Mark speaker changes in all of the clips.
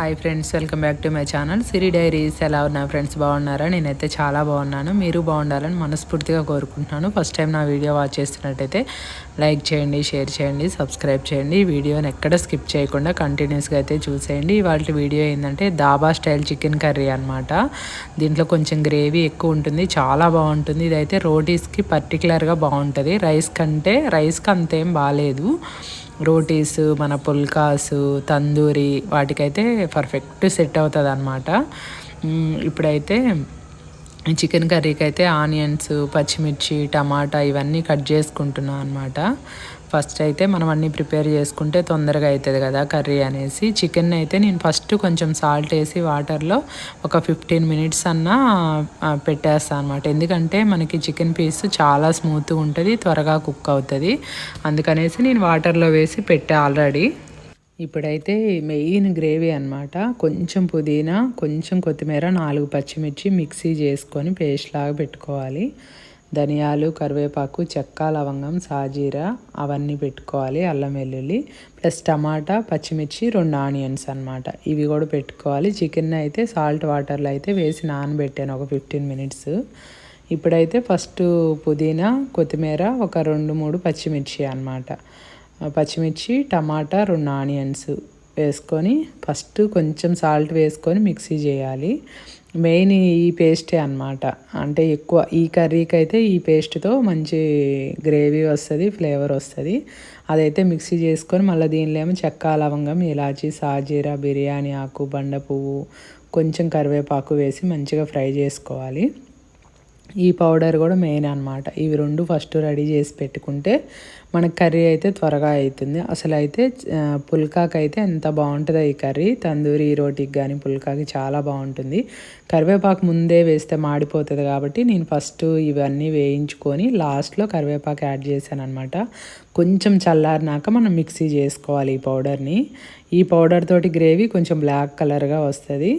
Speaker 1: Hi friends welcome back to my channel Siri diaries ఎలా ఉన్నా friends బాగున్నారా? నేనైతే చాలా బాగున్నాను. మీరు బాగుండాలని మనస్ఫూర్తిగా కోరుకుంటున్నాను. ఫస్ట్ టైం నా వీడియో వాచ్ చేస్తున్నట్టయితే లైక్ చేయండి షేర్ చేయండి సబ్స్క్రైబ్ చేయండి. ఈ వీడియోని ఎక్కడ స్కిప్ చేయకుండా కంటిన్యూస్గా అయితే చూసేయండి. ఇవాళ వీడియో ఏంటంటే దాబా స్టైల్ చికెన్ కర్రీ అనమాట దీంట్లో కొంచెం గ్రేవీ ఎక్కువ ఉంటుంది చాలా బాగుంటుంది. ఇదైతే రోటీస్కి పర్టికులర్గా బాగుంటుంది. రైస్ కంటే రైస్కి అంతేం బాగాలేదు రోటీస్ మన పుల్కాస్ తందూరి వాటికైతే పర్ఫెక్ట్ సెట్ అవుతుంది అనమాట ఇప్పుడైతే చికెన్ కర్రీకి అయితే ఆనియన్స్ పచ్చిమిర్చి టమాటా ఇవన్నీ కట్ చేసుకుంటున్నాను అనమాట ఫస్ట్ అయితే మనం అన్నీ ప్రిపేర్ చేసుకుంటే తొందరగా అవుతుంది కదా కర్రీ అనేసి. చికెన్ అయితే నేను ఫస్ట్ కొంచెం సాల్ట్ వేసి వాటర్లో ఒక ఫిఫ్టీన్ మినిట్స్ అన్నా పెట్టేస్తాను అనమాట ఎందుకంటే మనకి చికెన్ పీస్ చాలా స్మూత్గా ఉంటుంది త్వరగా కుక్ అవుతుంది. అందుకనేసి నేను వాటర్లో వేసి పెట్టా ఆల్రెడీ. ఇప్పుడైతే మెయిన్ గ్రేవీ అనమాట కొంచెం పుదీనా కొంచెం కొత్తిమీర నాలుగు పచ్చిమిర్చి మిక్సీ చేసుకొని పేస్ట్ లాగా పెట్టుకోవాలి. ధనియాలు కరివేపాకు చెక్క లవంగం సాజీరా అవన్నీ పెట్టుకోవాలి. అల్లం వెల్లుల్లి ప్లస్ టమాటా పచ్చిమిర్చి రెండు ఆనియన్స్ అనమాట ఇవి కూడా పెట్టుకోవాలి. చికెన్ అయితే సాల్ట్ వాటర్లో అయితే వేసి నానబెట్టాను ఒక ఫిఫ్టీన్ మినిట్స్. ఇప్పుడైతే ఫస్ట్ పుదీనా కొత్తిమీర ఒక రెండు మూడు పచ్చిమిర్చి అనమాట పచ్చిమిర్చి టమాటా రెండు ఆనియన్స్ వేసుకొని ఫస్ట్ కొంచెం సాల్ట్ వేసుకొని మిక్సీ చేయాలి. మెయిన్ ఈ పేస్టే అనమాట అంటే ఎక్కువ ఈ కర్రీకి అయితే ఈ పేస్ట్తో మంచి గ్రేవీ వస్తుంది ఫ్లేవర్ వస్తుంది. అదైతే మిక్సీ చేసుకొని మళ్ళీ దీనిలో ఏమో చెక్క లవంగం ఇలాచి సాజీరా బిర్యానీ ఆకు బండ పువ్వు కొంచెం కరివేపాకు వేసి మంచిగా ఫ్రై చేసుకోవాలి. ఈ పౌడర్ కూడా మెయిన్ అనమాట ఇవి రెండు ఫస్ట్ రెడీ చేసి పెట్టుకుంటే మనకు కర్రీ అయితే త్వరగా అవుతుంది అసలు అయితే పుల్కాకి అయితే ఎంత బాగుంటుందో ఈ కర్రీ. తందూరి రోటీకి కానీ పుల్కాకి చాలా బాగుంటుంది. కరివేపాకు ముందే వేస్తే మాడిపోతుంది కాబట్టి నేను ఫస్ట్ ఇవన్నీ వేయించుకొని లాస్ట్లో కరివేపాకు యాడ్ చేశాను అనమాట కొంచెం చల్లారినాక మనం మిక్సీ చేసుకోవాలి ఈ పౌడర్ని. ఈ పౌడర్ తోటి గ్రేవీ కొంచెం బ్లాక్ కలర్గా వస్తుంది.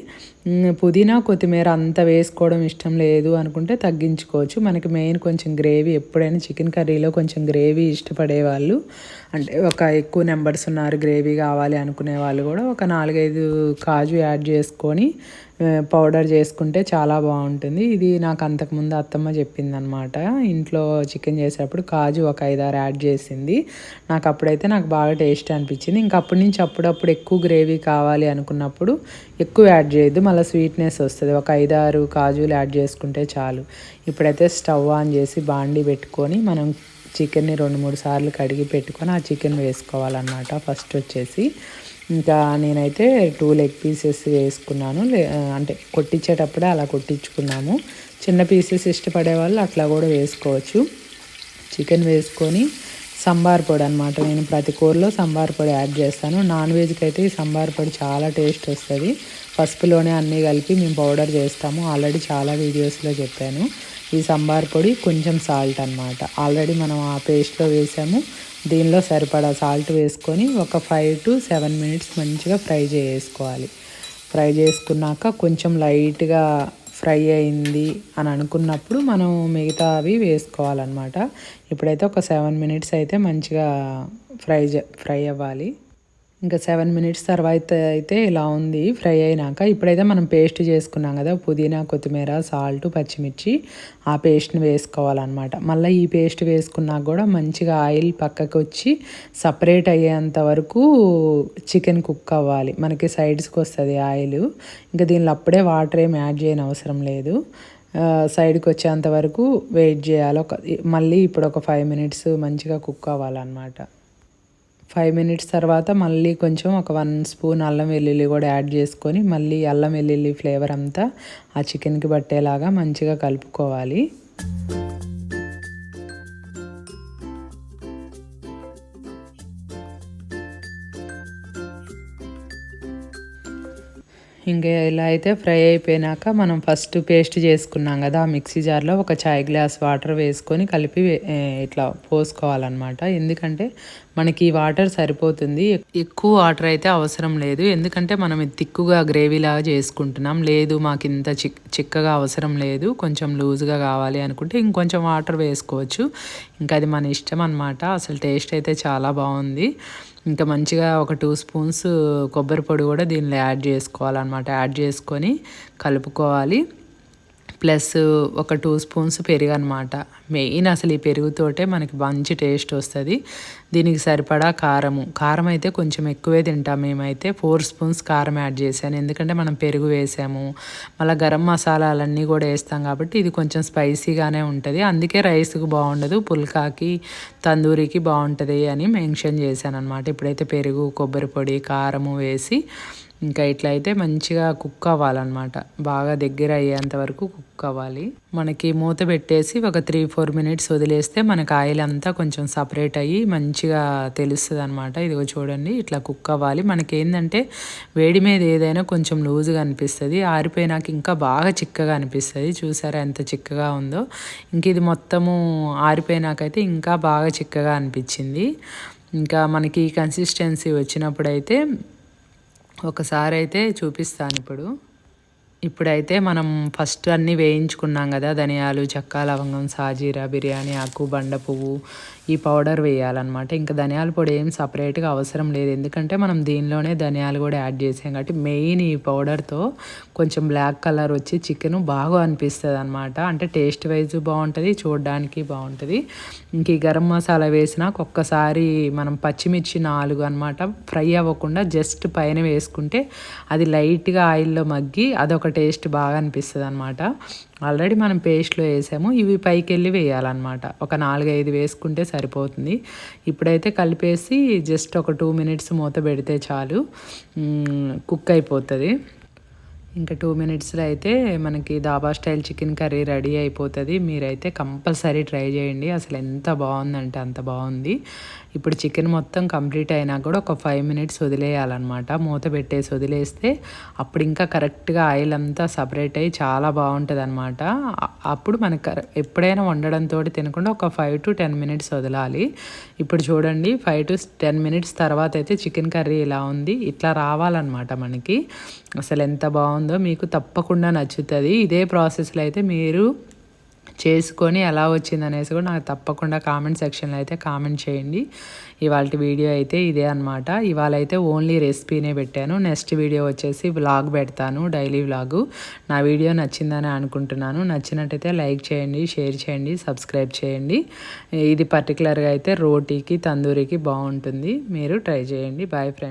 Speaker 1: పుదీనా కొత్తిమీర అంత వేసుకోవడం ఇష్టం లేదు అనుకుంటే తగ్గించుకోవచ్చు. మనకి మెయిన్ కొంచెం గ్రేవీ ఎప్పుడైనా చికెన్ కర్రీలో కొంచెం గ్రేవీ ఇష్టపడి పడేవాళ్ళు అంటే ఒక ఎక్కువ నెంబర్స్ ఉన్నారు గ్రేవీ కావాలి అనుకునే వాళ్ళు కూడా ఒక నాలుగైదు కాజు యాడ్ చేసుకొని పౌడర్ చేసుకుంటే చాలా బాగుంటుంది. ఇది నాకు అంతకుముందు అత్తమ్మ చెప్పింది అనమాట ఇంట్లో చికెన్ చేసేటప్పుడు కాజు ఒక ఐదారు యాడ్ చేసింది. నాకు అప్పుడైతే నాకు బాగా టేస్ట్ అనిపించింది. ఇంకా అప్పటి నుంచి అప్పుడప్పుడు ఎక్కువ గ్రేవీ కావాలి అనుకున్నప్పుడు ఎక్కువ యాడ్ చేయొద్దు. మళ్ళీ స్వీట్నెస్ వస్తుంది. ఒక ఐదారు కాజులు యాడ్ చేసుకుంటే చాలు. ఇప్పుడైతే స్టవ్ ఆన్ చేసి బాండి పెట్టుకొని మనం చికెన్ని రెండు మూడు సార్లు కడిగి పెట్టుకొని ఆ చికెన్ వేసుకోవాలన్నమాట. ఫస్ట్ వచ్చేసి ఇంకా నేనైతే టూ లెగ్ పీసెస్ వేసుకున్నాను. అంటే కొట్టించేటప్పుడే అలా కొట్టించుకున్నాము. చిన్న పీసెస్ ఇష్టపడే వాళ్ళు అట్లా కూడా వేసుకోవచ్చు. చికెన్ వేసుకొని సంబార్ పొడి అనమాట నేను ప్రతి కూరలో సంబార్ పొడి యాడ్ చేస్తాను. నాన్ వెజ్కి అయితే ఈ సంబార్ పొడి చాలా టేస్ట్ వస్తుంది. పసుపులోనే అన్నీ కలిపి మేము పౌడర్ చేస్తాము. ఆల్రెడీ చాలా వీడియోస్లో చెప్పాను. ఈ సంబార్ పొడి కొంచెం సాల్ట్ అనమాట ఆల్రెడీ మనం ఆ పేస్ట్లో వేసాము. దీనిలో సరిపడా సాల్ట్ వేసుకొని ఒక ఫైవ్ టు సెవెన్ మినిట్స్ మంచిగా ఫ్రై చేసుకోవాలి. ఫ్రై చేసుకున్నాక కొంచెం లైట్గా ఫ్రై అయింది అని అనుకున్నప్పుడు మనం మిగతా అవి వేసుకోవాలన్నమాట. ఇప్పుడైతే ఒక సెవెన్ మినిట్స్ అయితే మంచిగా ఫ్రై ఫ్రై అవ్వాలి. ఇంకా సెవెన్ మినిట్స్ తర్వాత అయితే ఇలా ఉంది ఫ్రై అయినాక. ఇప్పుడైతే మనం పేస్ట్ చేసుకున్నాం కదా పుదీనా కొత్తిమీర సాల్ట్ పచ్చిమిర్చి ఆ పేస్ట్ని వేసుకోవాలన్నమాట. మళ్ళీ ఈ పేస్ట్ వేసుకున్నాక కూడా మంచిగా ఆయిల్ పక్కకు వచ్చి సపరేట్ అయ్యేంత వరకు చికెన్ కుక్ అవ్వాలి. మనకి సైడ్స్కి వస్తుంది ఆయిల్. ఇంకా దీనిలో అప్పుడే వాటర్ ఏమి యాడ్ చేయని అవసరం లేదు. సైడ్కి వచ్చేంత వరకు వెయిట్ చేయాలి. ఒక మళ్ళీ ఇప్పుడు ఒక ఫైవ్ మినిట్స్ మంచిగా కుక్ అవ్వాలన్నమాట. ఫైవ్ మినిట్స్ తర్వాత మళ్ళీ కొంచెం ఒక వన్ స్పూన్ అల్లం వెల్లుల్లి కూడా యాడ్ చేసుకొని మళ్ళీ అల్లం వెల్లుల్లి ఫ్లేవర్ అంతా ఆ చికెన్కి పట్టేలాగా మంచిగా కలుపుకోవాలి. ఇంకా ఇలా అయితే ఫ్రై అయిపోయినాక మనం ఫస్ట్ పేస్ట్ చేసుకున్నాం కదా ఆ మిక్సీ జార్లో ఒక చాయ్ గ్లాస్ వాటర్ వేసుకొని కలిపి ఇట్లా పోసుకోవాలన్నమాట. ఎందుకంటే మనకి వాటర్ సరిపోతుంది. ఎక్కువ వాటర్ అయితే అవసరం లేదు. ఎందుకంటే మనం తిక్కుగా గ్రేవీలాగా చేసుకుంటున్నాం. లేదు మాకు ఇంత చిక్ చిక్కగా అవసరం లేదు. కొంచెం లూజ్గా కావాలి అనుకుంటే ఇంకొంచెం వాటర్ వేసుకోవచ్చు. ఇంకా అది మన ఇష్టం అనమాట అసలు టేస్ట్ అయితే చాలా బాగుంది. ఇంకా మంచిగా ఒక టూ స్పూన్స్ కొబ్బరి పొడి కూడా దీనిలో యాడ్ చేసుకోవాలన్నమాట. యాడ్ చేసుకొని కలుపుకోవాలి. ప్లస్ ఒక టూ స్పూన్స్ పెరుగు అనమాట మెయిన్ అసలు ఈ పెరుగుతోటే మనకి మంచి టేస్ట్ వస్తుంది. దీనికి సరిపడా కారము. కారం అయితే కొంచెం ఎక్కువే తింటాం మేమైతే. ఫోర్ స్పూన్స్ కారం యాడ్ చేశాను. ఎందుకంటే మనం పెరుగు వేసాము. మళ్ళీ గరం మసాలాలన్నీ కూడా వేస్తాం కాబట్టి ఇది కొంచెం స్పైసీగానే ఉంటుంది. అందుకే రైస్కి బాగుండదు. పుల్కాకి తందూరికి బాగుంటుంది అని మెన్షన్ చేశాను అనమాట ఇప్పుడైతే పెరుగు కొబ్బరి పొడి కారము వేసి ఇంకా ఇట్లా అయితే మంచిగా కుక్ అవ్వాలన్నమాట. బాగా దగ్గర అయ్యేంత వరకు కుక్ అవ్వాలి. మనకి మూత పెట్టేసి ఒక త్రీ ఫోర్ మినిట్స్ వదిలేస్తే మనకి ఆయిల్ అంతా కొంచెం సపరేట్ అయ్యి మంచిగా తెలుస్తుంది అనమాట ఇదిగో చూడండి ఇట్లా కుక్ అవ్వాలి. మనకి ఏంటంటే వేడి మీద ఏదైనా కొంచెం లూజ్గా అనిపిస్తుంది. ఆరిపోయినాక ఇంకా బాగా చిక్కగా అనిపిస్తుంది. చూసారా ఎంత చిక్కగా ఉందో. ఇంక ఇది మొత్తము ఆరిపోయినాకైతే ఇంకా బాగా చిక్కగా అనిపించింది. ఇంకా మనకి కన్సిస్టెన్సీ వచ్చినప్పుడైతే ఒకసారి అయితే చూపిస్తాను ఇప్పుడు. ఇప్పుడైతే మనం ఫస్ట్ అన్నీ వేయించుకున్నాం కదా ధనియాలు చెక్క లవంగం సాజీరా బిర్యానీ ఆకు బండ పువ్వు ఈ పౌడర్ వేయాలన్నమాట. ఇంకా ధనియాల పొడి ఏం సపరేట్గా అవసరం లేదు. ఎందుకంటే మనం దీనిలోనే ధనియాలు కూడా యాడ్ చేసాం కాబట్టి మెయిన్ ఈ పౌడర్తో కొంచెం బ్లాక్ కలర్ వచ్చి చికెన్ బాగా అనిపిస్తుంది అనమాట అంటే టేస్ట్ వైజ్ బాగుంటుంది చూడడానికి బాగుంటుంది. ఇంక ఈ గరం మసాలా వేసినాక ఒక్కసారి మనం పచ్చిమిర్చి నాలుగు అనమాట ఫ్రై అవ్వకుండా జస్ట్ పైన వేసుకుంటే అది లైట్గా ఆయిల్లో మగ్గి అదొక టేస్ట్ బాగా అనిపిస్తుంది అనమాట ఆల్రెడీ మనం పేస్ట్లో వేసాము ఇవి పైకి వెళ్ళి వేయాలన్నమాట. ఒక నాలుగైదు వేసుకుంటే సరిపోతుంది. ఇప్పుడైతే కలిపేసి జస్ట్ ఒక టూ మినిట్స్ మూత పెడితే చాలు. కుక్ అయిపోతుంది. ఇంకా టూ మినిట్స్లో అయితే మనకి dhaba style chicken curry ready అయిపోతుంది. మీరైతే కంపల్సరీ ట్రై చేయండి. అసలు ఎంత బాగుందంటే అంత బాగుంది. ఇప్పుడు చికెన్ మొత్తం కంప్లీట్ అయినా కూడా ఒక ఫైవ్ మినిట్స్ వదిలేయాలన్నమాట. మూత పెట్టేసి వదిలేస్తే అప్పుడు ఇంకా కరెక్ట్గా ఆయిల్ అంతా సపరేట్ అయ్యి చాలా బాగుంటుంది అనమాట అప్పుడు మనకు ఎప్పుడైనా వండడంతో తినకుండా ఒక ఫైవ్ టు టెన్ మినిట్స్ వదలాలి. ఇప్పుడు చూడండి ఫైవ్ టు టెన్ మినిట్స్ తర్వాత అయితే చికెన్ కర్రీ ఇలా ఉంది. ఇట్లా రావాలన్నమాట మనకి. అసలు ఎంత బాగుంది మీకు తప్పకుండా నచ్చుతుంది. ఇదే ప్రాసెస్లో అయితే మీరు చేసుకొని ఎలా వచ్చింది అనేసి కూడా నాకు తప్పకుండా కామెంట్ సెక్షన్లో అయితే కామెంట్ చేయండి. ఇవాళ వీడియో అయితే ఇదే అనమాట ఇవాళ అయితే ఓన్లీ రెసిపీనే పెట్టాను. నెక్స్ట్ వీడియో వచ్చేసి వ్లాగ్ పెడతాను డైలీ వ్లాగు నా వీడియో నచ్చిందని అనుకుంటున్నాను. నచ్చినట్టయితే లైక్ చేయండి షేర్ చేయండి సబ్స్క్రైబ్ చేయండి. ఇది పర్టికులర్గా అయితే రోటీకి తందూరికి బాగుంటుంది. మీరు ట్రై చేయండి. Boy friend